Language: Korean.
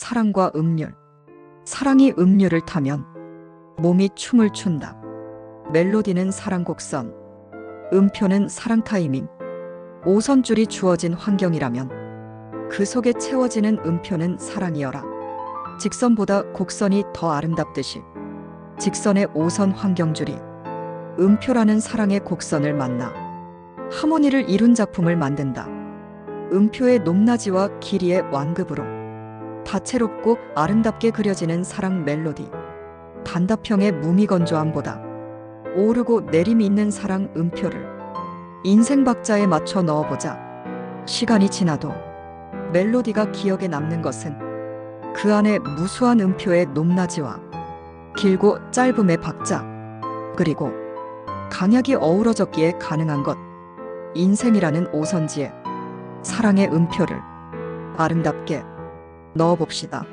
사랑과 음률. 사랑이 음률을 타면 몸이 춤을 춘다. 멜로디는 사랑 곡선. 음표는 사랑 타이밍. 오선줄이 주어진 환경이라면 그 속에 채워지는 음표는 사랑이여라. 직선보다 곡선이 더 아름답듯이 직선의 오선 환경줄이 음표라는 사랑의 곡선을 만나 하모니를 이룬 작품을 만든다. 음표의 높낮이와 길이의 완급으로 다채롭고 아름답게 그려지는 사랑 멜로디. 단답형의 무미건조함보다 오르고 내림이 있는 사랑 음표를 인생 박자에 맞춰 넣어보자. 시간이 지나도 멜로디가 기억에 남는 것은 그 안에 무수한 음표의 높낮이와 길고 짧음의 박자, 그리고 강약이 어우러졌기에 가능한 것. 인생이라는 오선지에 사랑의 음표를 아름답게 넣어봅시다.